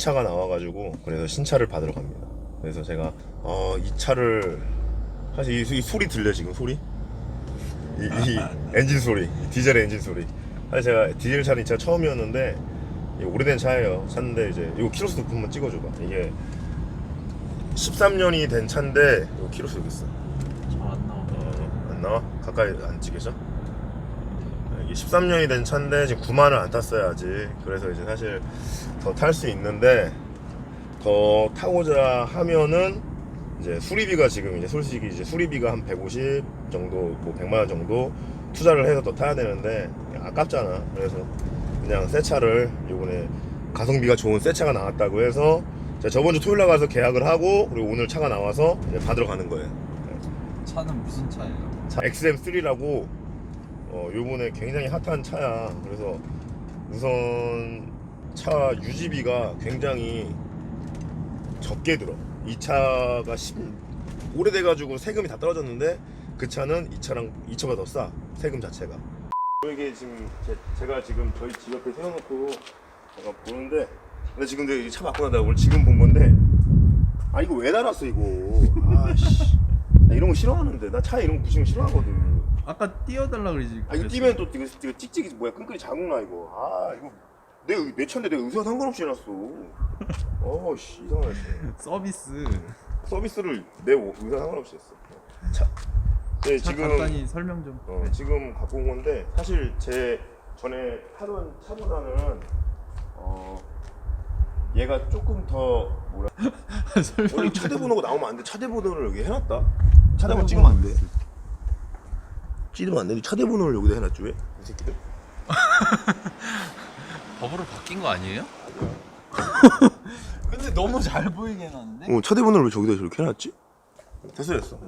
신차가 나와가지고 그래서 신차를 받으러 갑니다. 그래서 제가 어, 이 차를 사실 이, 이 소리 들려 지금 소리? 이, 이 엔진 소리, 이 디젤 엔진 소리. 사실 제가 디젤 차는 이 차 처음이었는데 오래된 차예요. 샀는데 이제 이거 키로수 한번 찍어줘봐. 이게 13년이 된 차인데 이거 키로수 여기 있어. 잘 안 나오네. 어, 안 나와? 가까이 안 찍혀져? 이게 13년이 된 차인데 지금 9만을 안 탔어요 아직. 그래서 이제 사실 더 탈 수 있는데 더 타고자 하면은 이제 수리비가 지금 이제 솔직히 이제 수리비가 한 150 정도 뭐 100만 원 정도 투자를 해서 더 타야 되는데 아깝잖아. 그래서 그냥 새 차를 요번에 가성비가 좋은 새 차가 나왔다고 해서 저번 주 토요일 날 가서 계약을 하고 그리고 오늘 차가 나와서 이제 받으러 가는 거예요. 차는 무슨 차예요? 차 XM3라고 어, 요번에 굉장히 핫한 차야. 그래서 우선 차 유지비가 굉장히 적게 들어. 이 차가 10, 오래돼가지고 세금이 다 떨어졌는데 그 차는 이 차랑 이 차가 더 싸. 세금 자체가. 이게 지금 제, 가 지금 저희 집 옆에 세워놓고 제가 보는데 근데 지금 내가 이차 바꿔 놨다고 오늘 지금 본 건데 아 이거 왜 달았어 이거 아씨 나 이런 거 싫어하는데 나 차에 이런 거 붙이면 싫어하거든 아까 띄워달라 그러지. 아 이거 뛰면 또 이거, 이거 찍찍이 뭐야 끈끈이 자국나 이거 아 이거 내가 내 차인데 내가 의사 상관없이 해놨어 어씨 이상하네 서비스. 서비스를 내 의사 상관없이 했어 차 네, 차 지금 간단히 설명 좀. 어, 지금 갖고 온 건데 사실 제 전에 타던 차보다는 어 얘가 조금 더 뭐라 설명 원래. 차대번호가 나오면 안 돼. 차대번호를 여기 해놨다. 차대번호 찍으면 안 돼. 찍으면 안 돼. 차대번호를 여기다 해놨지 왜? 이 새끼들. 법으로 바뀐 거 아니에요? 근데 너무 잘 보이게 해놨는데? 어, 차대번호를 왜 저기다 저렇게 해놨지? 됐어 됐어.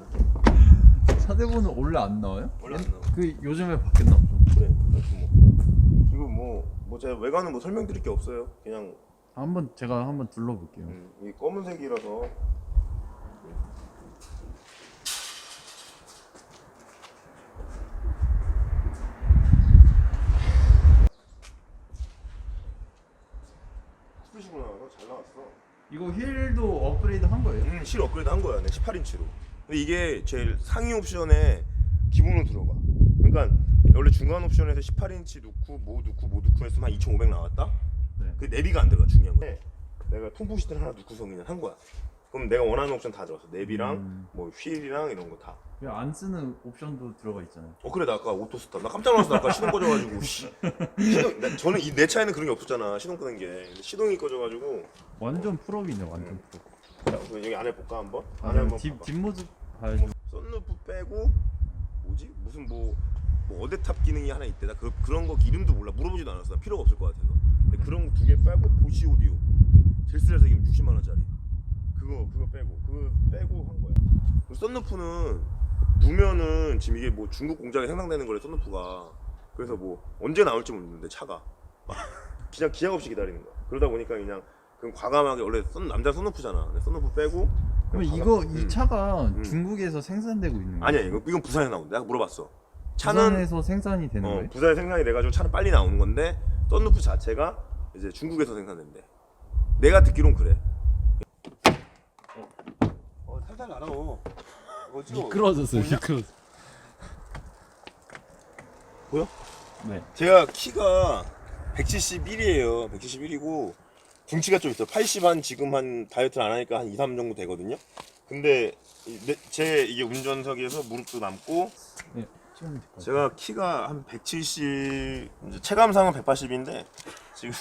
차대본은 원래 안 나와요? 원래 안 나와. 그 요즘에 바뀌었나. 그래. 그래서 뭐 지금 뭐뭐 제가 외관은 뭐 설명드릴 게 없어요. 그냥 한번 제가 한번 둘러볼게요. 음, 이 검은색이라서. 스프리시구나. 잘 나왔어. 이거 휠도 업그레이드 한 거예요? 음, 실 업그레이드 한 거야. 네, 18인치로. 근데 이게 제일 상위 옵션에 기본으로 들어가. 그러니까 원래 중간 옵션에서 18인치 놓고 뭐 놓고 뭐 놓고 했으면 한2,500 나왔다. 네. 그 내비가 안 들어가 중요한 거. 내가 통풍 시트를 하나 놓고서 그냥 한 거야. 그럼 내가 원하는 옵션 다 들어갔어. 내비랑 음. 뭐 휠이랑 이런 거 다. 왜안 쓰는 옵션도 들어가 있잖아요. 어 그래 나 아까 오토 스타 나 깜짝 놀랐어. 아까 시동 꺼져가지고 씨. 시동 나, 저는 이 내 차에는 그런 게 없었잖아 시동 끄는 게. 근데 시동이 꺼져가지고. 완전 풀업이네, 완전 음. 풀업. 자, 그럼 여기 안에 볼까 한번? 아, 안에 한번 뒷, 봐봐. 뒷모습 봐야죠. 썬루프 빼고 뭐지? 무슨 뭐, 뭐 어대탑 기능이 하나 있대. 나 그, 그런 거 이름도 몰라. 물어보지도 않았어. 나 필요가 없을 것 같아서. 근데 그런 거 두 개 빼고 보시 오디오. 이게 60만 원짜리. 그거 그거 빼고 그거 빼고 한 거야. 그 썬루프는 누면은 지금 이게 뭐 중국 공장에 생산되는 거래 썬루프가 그래서 뭐 언제 나올지 모르는데 차가 그냥 기약 없이 기다리는 거야 그러다 보니까 그냥 그냥 과감하게 원래 썬, 남자 썬루프잖아 근데 썬루프 빼고 그럼 그냥 이거 이 음. 차가 음. 중국에서 생산되고 있는 거예요? 아니야 이거 이건 부산에 나온다 내가 물어봤어 차는 부산에서 생산이 되는 어, 거예요? 부산에 생산이 돼가지고 차는 빨리 나오는 건데 썬루프 자체가 이제 중국에서 생산된대. 내가 듣기론 그래. 어, 살살 날아. 어, 찍어. 미끄러졌어요? 미끄러졌어. 보여? 네. 제가 키가 171이에요. 171이고 등치가 좀 있어. 80 한 지금 한 다이어트를 안 하니까 한 2, 3 정도 되거든요. 근데 이- 내- 제 이게 운전석에서 무릎도 남고 네. 찍으면 될것 같아요. 제가 키가 한 170, 이제 체감상은 180인데 지금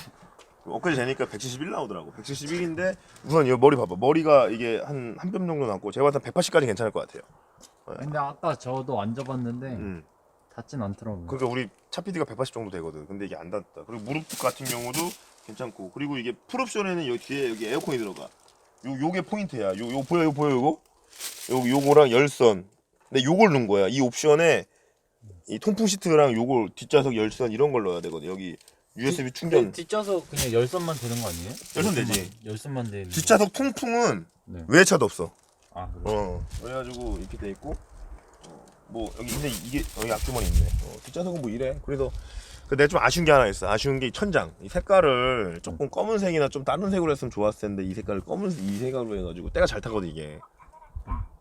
엊그제 재니까 171 나오더라고. 171인데 우선 이 머리 봐봐. 머리가 이게 한 한 뼘 정도 남고 제가 봤을 때 180까지 괜찮을 것 같아요. 근데 아까 저도 앉아봤는데 음. 닿진 않더라고요. 그러니까 우리 차 PD가 180 정도 되거든. 근데 이게 안 닿았다. 그리고 무릎 같은 경우도 괜찮고 그리고 이게 풀옵션에는 여기 뒤에 여기 에어컨이 들어가. 요 요게 포인트야. 요 요 보여 요 보여 요거? 요 요거랑 열선. 근데 요걸 넣은 거야. 이 옵션에 이 통풍 시트랑 요걸 뒷좌석 열선 이런 걸 넣어야 되거든. 여기 USB 충전. 그 뒷좌석 그냥 열선만 되는 거 아니에요? 열선 되지. 열선만 되는. 뒷좌석 통풍은 네. 외차도 없어. 아 그래. 어. 그래가지고 이렇게 돼 있고 어, 뭐 여기 근데 이게 여기 앞주머니 있네. 어, 뒷좌석은 뭐 이래. 그래서 그 내가 좀 아쉬운 게 하나 있어. 아쉬운 게 이 천장. 이 색깔을 조금 검은색이나 좀 다른 색으로 했으면 좋았을 텐데 이 색깔을 검은 이 색깔로 해가지고 때가 잘 타거든 이게.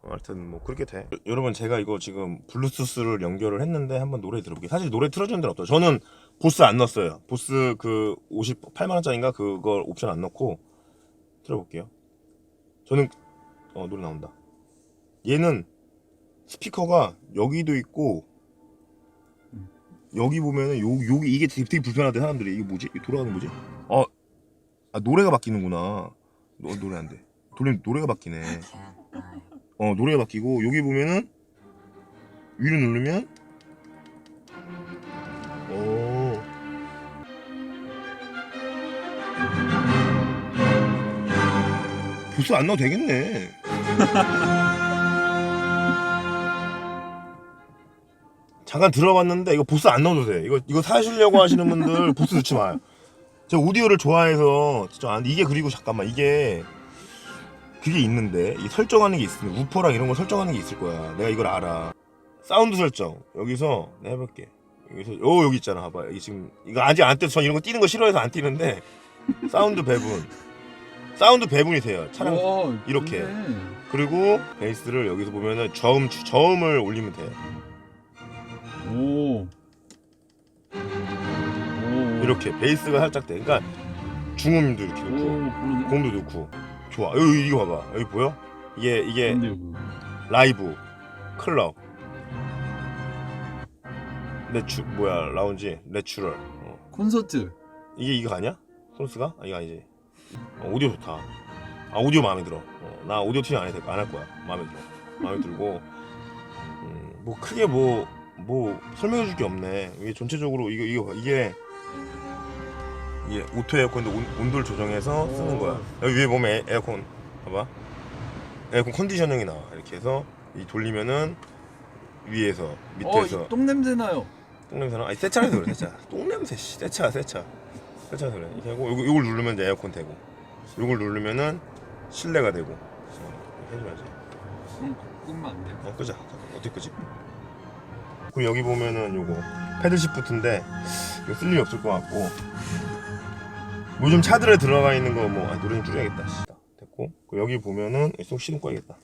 어, 하여튼 뭐 그렇게 돼. 여러분 제가 이거 지금 블루투스를 연결을 했는데 한번 노래 들어볼게요. 사실 노래 틀어주는 데는 없죠. 저는 보스 안 넣었어요. 보스 그 58만 원짜리인가 그걸 옵션 안 넣고 들어볼게요. 저는 어 노래 나온다. 얘는 스피커가 여기도 있고 여기 보면은 요 여기 이게 되게, 되게 불편하대 사람들이 이게 뭐지? 이게 돌아가는 뭐지? 어, 아 노래가 바뀌는구나. 노, 노래 안 돼. 돌리면 노래가 바뀌네. 어 노래가 바뀌고 여기 보면은 위로 누르면 보스 안 넣어도 되겠네. 잠깐 들어봤는데 이거 보스 안 넣어도 돼. 이거 이거 사시려고 하시는 분들 보스 넣지 마요. 제가 오디오를 좋아해서 진짜 안 이게 그리고 잠깐만 이게 그게 있는데 이 설정하는 게 있으면 우퍼랑 이런 거 설정하는 게 있을 거야. 내가 이걸 알아. 사운드 설정 여기서 내가 해볼게. 여기서 요 여기 있잖아. 봐봐. 여기 지금 이거 아직 안 떼서 전 이런 거 띄는 거 싫어해서 안 띄는데 사운드 배분 사운드 배분이 돼요. 차량 오, 이렇게. 좋네. 그리고 베이스를 여기서 보면은 저음 저음을 올리면 돼. 오. 오. 이렇게 베이스가 살짝 돼. 그러니까 중음도 이렇게 오, 넣고 그러네. 공도 넣고 좋아. 여기 이거 봐봐. 여기 보여? 이게 이게 근데 그 라이브 클럽 내추 뭐야 라운지 내추럴 어. 콘서트. 이게 이거 아니야? 콘스가? 아 이거 아니지. 어, 오디오 좋다. 아 오디오 마음에 들어. 어, 나 오디오 튜닝 안해도 안할 거야. 마음에 들어. 마음에 들고 음, 뭐 크게 뭐 뭐 설명해 줄 게 없네. 이게 전체적으로 이거 이거 이게 이게 오토 에어컨인데 온, 온도를 조정해서 쓰는 거야. 여기 위에 보면 에, 에어컨 봐봐. 에어컨 컨디셔닝이 나와. 이렇게 해서 이 돌리면은 위에서 어, 밑에서 이똥 냄새 나요. 똥냄새나? 아니 세차라서 그래 세차 똥냄새 씨 세차 세차 세차라서 그래 이렇게 하고 요거, 요걸 누르면 이제 에어컨 되고 요걸 누르면은 실내가 되고 해줘야지 응, 끄면 안 돼요. 어 끄자 어떻게 끄지? 그리고 여기 보면은 요거 패들 시프트인데 이거 쓸 일이 없을 것 같고 요즘 차들에 들어가 있는 거뭐 아, 노래 좀 줄여야겠다 씨. 됐고 그리고 여기 보면은 쏙 시동 꺼야겠다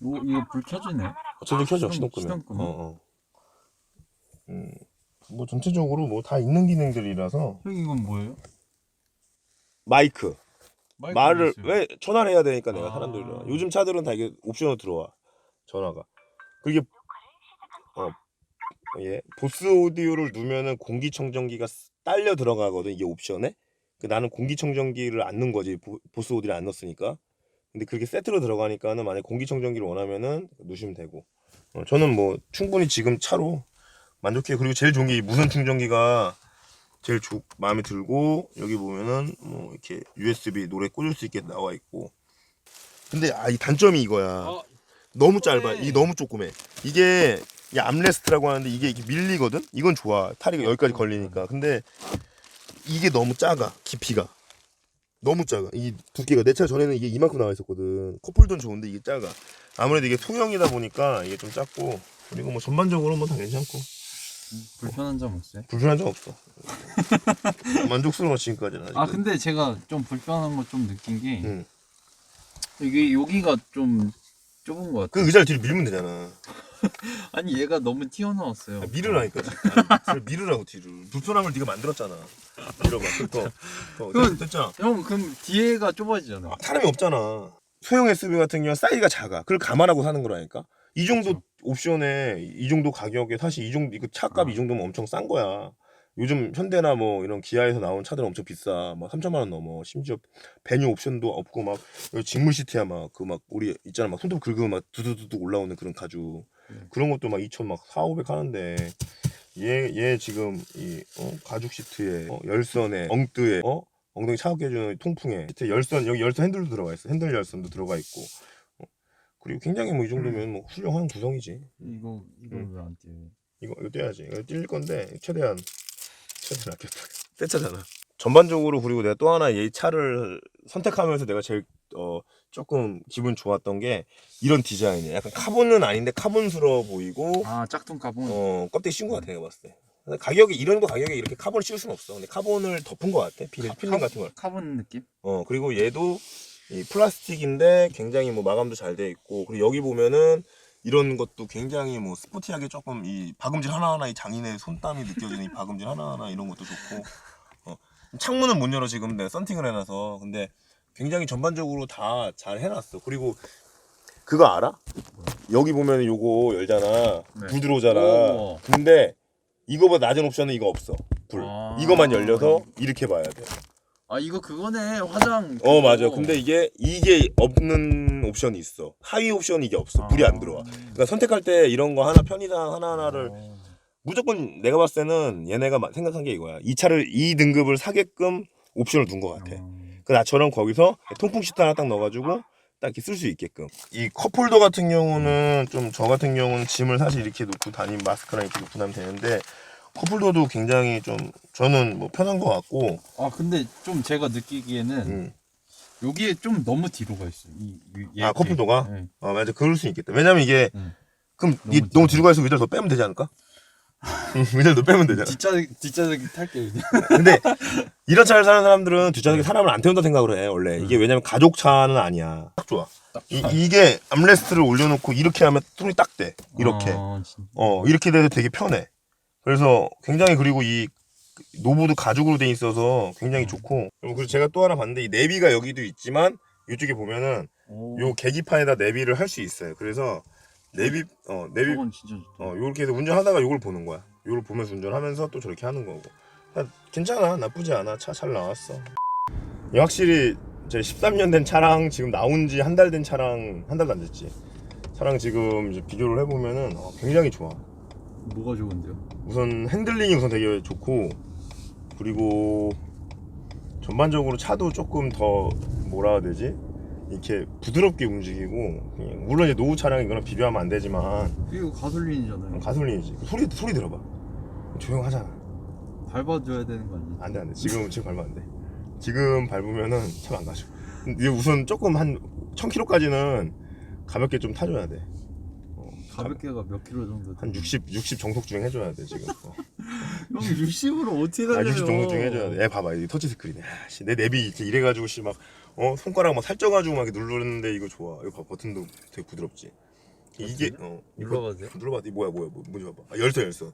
오, 이거 불 켜지네. 어차피 켜져 시동- 끄면 시동 끄면? 어, 어. 음, 뭐 전체적으로 뭐 다 있는 기능들이라서 형 이건 뭐예요? 마이크. 마이크 말을 있어요. 왜 전화를 해야 되니까 내가 아. 사람들이랑 요즘 차들은 다 이게 옵션으로 들어와 전화가. 그게 어, 예 보스 오디오를 누면은 공기청정기가 쓰- 딸려 들어가거든 이게 옵션에? 그 나는 공기청정기를 안 넣은 거지 보, 보스 오디오를 안 넣었으니까. 근데 그게 세트로 들어가니까는 만약 에 공기청정기를 원하면은 넣으시면 되고. 어, 저는 뭐 충분히 지금 차로 만족해요 그리고 제일 좋은 게이 무선 충전기가 제일 조, 마음에 들고 여기 보면은 뭐 이렇게 USB 노래 꽂을 수 있게 나와 있고. 근데 아 이 단점이 이거야. 아, 너무 짧아. 이 너무 조그매. 이게 이 암레스트라고 하는데 이게 이렇게 밀리거든? 이건 좋아. 탈이 여기까지 걸리니까. 근데 이게 너무 작아. 깊이가. 너무 작아. 이 두께가. 내 차 전에는 이게 이만큼 나와 있었거든. 커플도는 좋은데 이게 작아. 아무래도 이게 소형이다 보니까 이게 좀 작고. 그리고 뭐 전반적으로 뭐 다 괜찮고 불편한 점 없어요? 불편한 적 없어 만족스러워 지금까지는 아직 아 근데 제가 좀 불편한 거 좀 느낀 게 응. 이게 여기가 좀 좁은 것 같아. 그 의자를 뒤로 밀면 되잖아 아니 얘가 너무 튀어나왔어요. 아, 밀으라니까 아니, 밀으라고 뒤를 불편함을 네가 만들었잖아 밀어봐 더, 더, 그건- 됐잖아 형 그럼 뒤에가 좁아지잖아. 사람이 없잖아. 소형 SUV 같은 경우는 사이즈가 작아. 그걸 감안하고 사는 거라니까. 이 정도 그렇죠. 옵션에 이 정도 가격에 사실 이 정도 이거 차값 아. 이 정도면 엄청 싼 거야. 요즘 현대나 뭐 이런 기아에서 나온 차들은 엄청 비싸. 막 3천만 원 넘어. 심지어 배뉴 옵션도 없고 막 여기 직물 시트야 막 그 막 우리 있잖아 막 손톱 긁으면 막 두두두두 올라오는 그런 가죽. 네. 그런 것도 막 2천 막 4, 500 하는데 얘 얘 지금 이 어? 가죽 시트에 어? 열선에 엉뜨에 어? 엉덩이 차갑게 해주는 통풍에 밑에 열선 여기 열선 핸들도 들어가 있어 핸들 열선도 들어가 있고 어. 그리고 굉장히 뭐 이 정도면 뭐 훌륭한 구성이지 이거 이거 응. 왜안 띄어요? 이거 이거 떼야지 이거 뛸 건데 최대한 최대한 아꼈다 떼차잖아 전반적으로 그리고 내가 또 하나 이 차를 선택하면서 내가 제일 어 조금 기분 좋았던 게 이런 디자인이야. 약간 카본은 아닌데 카본스러워 보이고 아 짝퉁 카본. 어 껍데기 씌운 것 같아 내가 봤을 때. 근데 가격이 이런 거 가격에 이렇게 카본을 씌울 수는 없어. 근데 카본을 덮은 것 같아. 필, 필름 같은 걸. 카본 느낌? 어 그리고 얘도 이 플라스틱인데 굉장히 뭐 마감도 잘 돼 있고 그리고 여기 보면은 이런 것도 굉장히 뭐 스포티하게 조금 이 박음질 하나하나 이 장인의 손땀이 느껴지는 이 박음질 하나하나 이런 것도 좋고 어 창문은 못 열어 지금 내가 썬팅을 해놔서 근데 굉장히 전반적으로 다 잘 해놨어 그리고 그거 알아? 여기 보면 요거 열잖아 네. 불 들어오잖아 오. 근데 이거보다 낮은 옵션은 이거 없어 불 아. 이것만 열려서 이렇게 봐야 돼 아 이거 그거네 화장. 어. 맞아. 근데 이게 이게 없는 옵션이 있어. 하위 옵션이 이게 없어. 불이 안 들어와. 그러니까 선택할 때 이런 거 하나 편의상 하나 하나를 어. 무조건 내가 봤을 때는 얘네가 마- 생각한 게 이거야. 이 차를 이 등급을 사게끔 옵션을 둔 것 같아. 어. 그 나처럼 거기서 통풍 시트 하나 딱 넣어가지고 딱 이렇게 쓸 수 있게끔. 이 컵홀더 같은 경우는 좀 저 같은 경우는 짐을 사실 이렇게 놓고 다니면 마스크랑 이렇게 놓고 나면 되는데 컵홀더도 굉장히 좀 저는 뭐 편한 것 같고. 아 근데 좀 제가 느끼기에는 음. 여기에 좀 너무 뒤로 가 있어. 이, 이 아, 컵홀더가? 네. 어 맞아 그럴 수 있겠다. 왜냐면 이게 음. 그럼 너무 이 너무 뒤로 가서 의자를 더 빼면 되지 않을까? 응, 의자를 더 빼면 되잖아. 뒷좌석 뒷좌석이 탈게 그냥. 근데 이런 차를 사는 사람들은 뒷좌석에 사람을 안 태운다 생각을 해 원래 이게 왜냐면 가족 차는 아니야. 딱 좋아. 딱 이. 이게 암레스트를 올려놓고 이렇게 하면 손이 딱 돼. 이렇게. 아, 진짜. 어 이렇게 돼도 되게 편해. 그래서 굉장히 그리고 이 노브도 가죽으로 돼 있어서 굉장히 좋고 그리고 제가 또 하나 봤는데 이 내비가 여기도 있지만 이쪽에 보면은 오, 요 계기판에다 내비를 할 수 있어요. 그래서 내비 어 내비 저건 진짜 좋다. 어 요렇게 해서 운전하다가 요걸 보는 거야. 요걸 보면서 운전하면서 또 저렇게 하는 거고. 아, 괜찮아 나쁘지 않아 차 잘 나왔어. 이 확실히 제 13년 된 차랑 지금 나온 지 한 달 된 차랑 한 달도 안 됐지. 차랑 지금 이제 비교를 해보면은 어, 굉장히 좋아. 뭐가 좋은데요? 우선 핸들링이 우선 되게 좋고 그리고 전반적으로 차도 조금 더 뭐라 해야 되지? 이렇게 부드럽게 움직이고 그냥 물론 이제 노후 차량 이거랑 비교하면 안 되지만 이거 가솔린이잖아요. 가솔린이지 소리 소리 들어봐 조용하잖아 밟아줘야 되는 거 아니에요? 안돼 안돼 지금 지금 밟으면 안돼 지금 밟으면은 차안 가죠 이게 우선 조금 한 1000km까지는 가볍게 좀 타줘야 돼 어, 가볍게가 몇 킬로 정도? 한 60, 60 정속 주행 해줘야 돼 지금 어. 형 60으로 어떻게 아, 달려요? 60 정도 주행 해줘야 돼. 애 봐봐, 이 터치 스크린에. 아, 씨, 내 내비 이렇게 이래가지고 씨막어 손가락 막 살쪄가지고 막 이렇게 누르는데 이거 좋아. 이거 봐, 버튼도 되게 부드럽지. 이게 어 눌러봐도 돼? 눌러봐. 이 뭐야 뭐야 뭐, 뭐지 봐봐. 아, 열선 열선.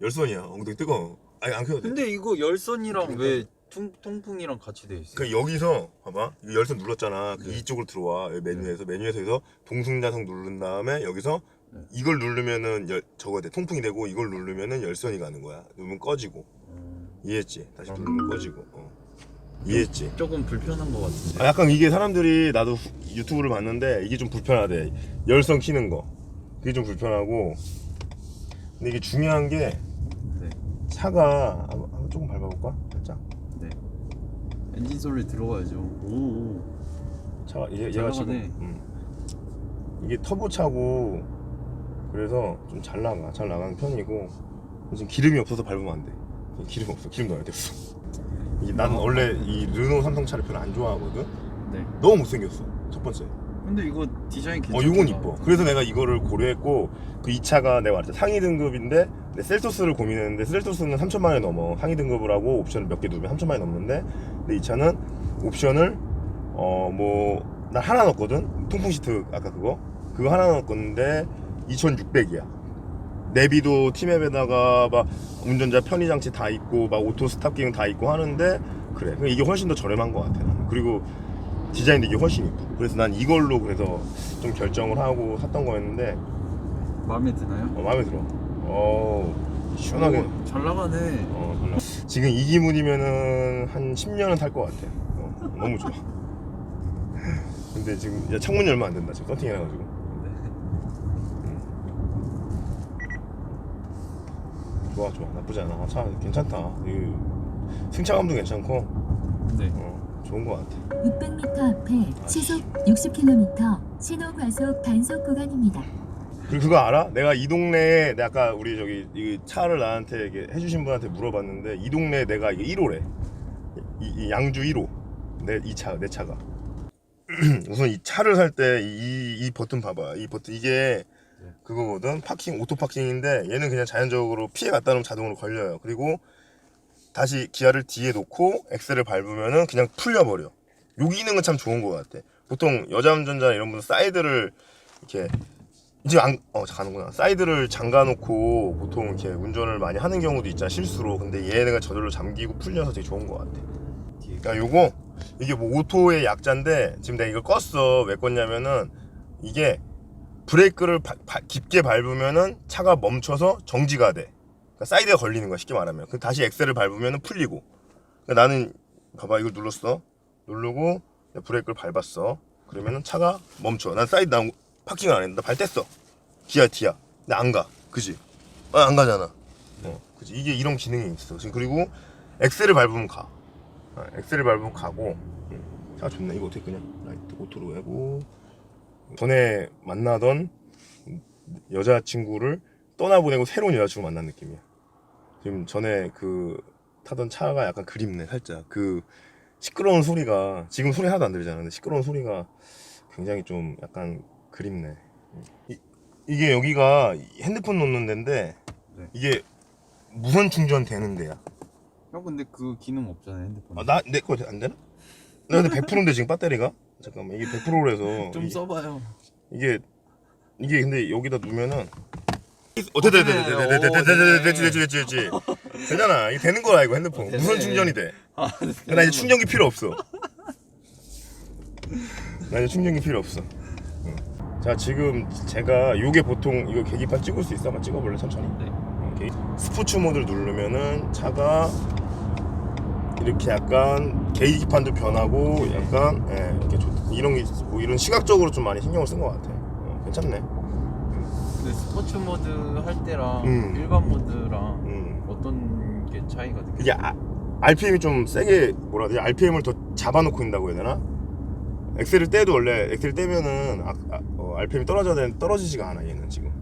열선이야. 엉덩이 뜨거. 아니 안 켜도 돼. 근데 이거 열선이랑 왜 통, 통풍이랑 같이 돼 있어? 그 여기서 봐봐 이거 열선 눌렀잖아 그 네. 이쪽으로 들어와 여기 메뉴에서 메뉴에서 해서 동승자석 누른 다음에 여기서 네. 이걸 누르면은 열, 저거 돼 통풍이 되고 이걸 누르면은 열선이 가는 거야 누르면 꺼지고 어, 이해했지 다시 아. 누르면 꺼지고 어. 이해했지 조금 불편한 거 같은데. 아, 약간 이게 사람들이 나도 후- 유튜브를 봤는데 이게 좀 불편하대 열선 키는 거 그게 좀 불편하고 근데 이게 중요한 게 네. 차가 한번 한번 조금 밟아볼까 살짝 네. 엔진 소리 들어가야죠. 오. 오. 차가 얘, 잘 얘가 지금 나가네. 음. 이게 터보 차고 그래서 좀 잘 나가 잘 나가는 편이고 지금 기름이 없어서 밟으면 안돼. 기름 없어. 기름 넣어야 돼. 없어 이게 난 아. 원래 이 르노 삼성 차를 별로 안 좋아하거든? 네. 너무 못생겼어 첫 번째. 근데 이거 디자인 괜찮다. 어 이건 이뻐. 그래서 내가 이거를 고려했고 그이 차가 내가 말했잖아 상위 등급인데 내 셀토스를 고민했는데 셀토스는 3천만 원이 넘어. 상위 등급을 하고 옵션을 몇 개 누르면 3천만 원이 넘는데 근데 이 차는 옵션을 어뭐나 하나 넣었거든? 통풍 시트 아까 그거? 그거 하나 넣었는데 2,600이야. 내비도 티맵에다가 막 운전자 편의 장치 다 있고 막 오토 스탑 기능 다 있고 하는데 그래. 이게 훨씬 더 저렴한 것 같아 나는. 그리고 디자인도 이게 훨씬 이뻐. 그래서 난 이걸로 그래서 좀 결정을 하고 샀던 거였는데. 마음에 드나요? 어, 마음에 들어. 어 시원하게. 오, 잘 나가네. 어, 잘 나- 지금 이 기분이면은 한 10년은 탈 것 같아. 어, 너무 좋아. 근데 지금 야, 창문 열면 안 된다. 지금 서팅 해놔가지고 네. 좋아 좋아. 나쁘지 않아. 아, 차 괜찮다. 이 승차감도 괜찮고. 네. 어, 좋은 것 같아. 600m 앞에 시속 60km 신호 과속 단속 구간입니다. 그리고 그거 알아? 내가 이 동네에 내가 아까 우리 저기 이 차를 나한테 이게 해주신 분한테 물어봤는데 이 동네에 내가 이게 1호래. 이, 이 양주 1호. 내 이 차 내 차가. 우선 이 차를 살 때 이 이 버튼 봐봐. 이 버튼 이게 그거거든 파킹 오토 파킹인데 얘는 그냥 자연적으로 피해 갔다 놓으면 자동으로 걸려요 그리고 다시 기아를 뒤에 놓고 엑셀을 밟으면은 그냥 풀려버려 요 기능은 참 좋은 것 같아 보통 여자 운전자 이런 분들 사이드를 이렇게 이제 안, 어, 가는구나. 사이드를 잠가놓고 보통 이렇게 운전을 많이 하는 경우도 있잖아, 실수로. 근데 얘네가 저절로 잠기고 풀려서 되게 좋은 것 같아. 그러니까 요거, 이게 뭐 오토의 약자인데, 지금 내가 이걸 껐어. 왜 껐냐면은, 이게 브레이크를 바- 바- 깊게 밟으면은 차가 멈춰서 정지가 돼. 그러니까 사이드가 걸리는 거야, 쉽게 말하면. 그 다시 엑셀을 밟으면은 풀리고. 그러니까 나는, 봐봐, 이걸 눌렀어. 누르고, 브레이크를 밟았어. 그러면은 차가 멈춰. 난 사이드 나 파킹을 안 했는데 발 뗐어. 기아 티야. 근데 안 가. 그지? 아, 안 가잖아. 어, 그지? 이게 이런 기능이 있어. 지금 그리고 엑셀을 밟으면 가. 아, 엑셀을 밟으면 가고. 음, 차 좋네. 이거 어떻게 끄냐? 라이트 오토로 하고. 전에 만나던 여자친구를 떠나보내고 새로운 여자친구 만난 느낌이야. 지금 전에 그 타던 차가 약간 그립네, 살짝. 그 시끄러운 소리가 지금 소리 하나도 안 들리잖아. 근데 시끄러운 소리가 굉장히 좀 약간 그립네. 이, 이게 여기가 핸드폰 놓는 데인데 네. 이게 무선 충전 되는 데야. 형 근데 그 기능 없잖아요 핸드폰. 아, 나 내 거 안 되나? 나 근데 100%인데 지금 배터리가 잠깐만 이게 100%라서 좀 써봐요. 이게 이게 근데 여기다 놓으면은 어 됐다 됐다 됐다 오, 됐다 됐다 네. 됐다 됐지 됐지 됐지 됐지 되잖아 이게 되는 거야 이거 핸드폰 되네. 무선 충전이 돼. 아, 나 이제 충전기 필요 없어. 나 이제 충전기 필요 없어. 응. 자 지금 제가 요게 보통 이거 계기판 찍을 수 있어? 한번 찍어볼래 천천히. 네. 응, 계기- 스포츠 모드를 누르면은 차가 이렇게 약간 계기판도 변하고 약간 예, 이렇게 좋, 이런 게 있- 뭐 이런 시각적으로 좀 많이 신경을 쓴 것 같아. 어, 괜찮네. 근데 스포츠 모드 할 때랑 음. 일반 모드랑 음. 어떤 게 차이가 느껴? 이게 아, RPM이 좀 세게 뭐라 해야 되지? RPM을 더 잡아놓고 있다고 해야 되나? 엑셀을 떼도 원래 엑셀을 떼면은 아, 아, 어, RPM이 떨어져야 되는 떨어지지가 않아 얘는 지금.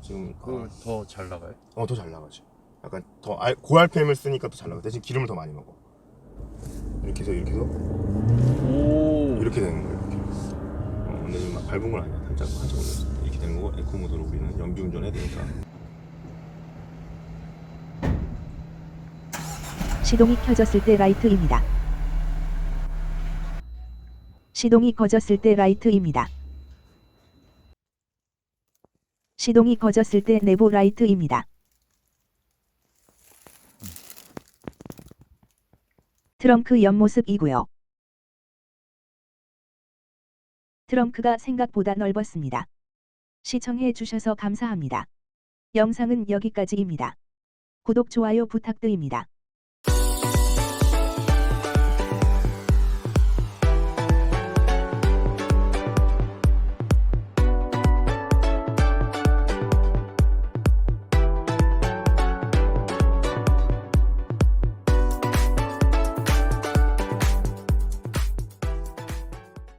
지금 그더 잘 나가요? 어더 잘 나가지. 약간 더 알- 고 RPM을 쓰니까 더 잘 나가. 대신 기름을 더 많이 먹어. 이렇게 해서 이렇게 해서 오. 이렇게 되는 거야 이렇게. 어, 근데 지금 막 밟은 건 아니야. 살짝 한참 올렸어. 이렇게 되는 거고 에코 모드로 우리는 연비 운전해야 되니까. 시동이 켜졌을 때 라이트입니다. 시동이 꺼졌을 때 라이트입니다. 시동이 꺼졌을 때 내부 라이트입니다. 트렁크 옆모습이고요. 트렁크가 생각보다 넓었습니다. 시청해 주셔서 감사합니다. 영상은 여기까지입니다. 구독, 좋아요 부탁드립니다.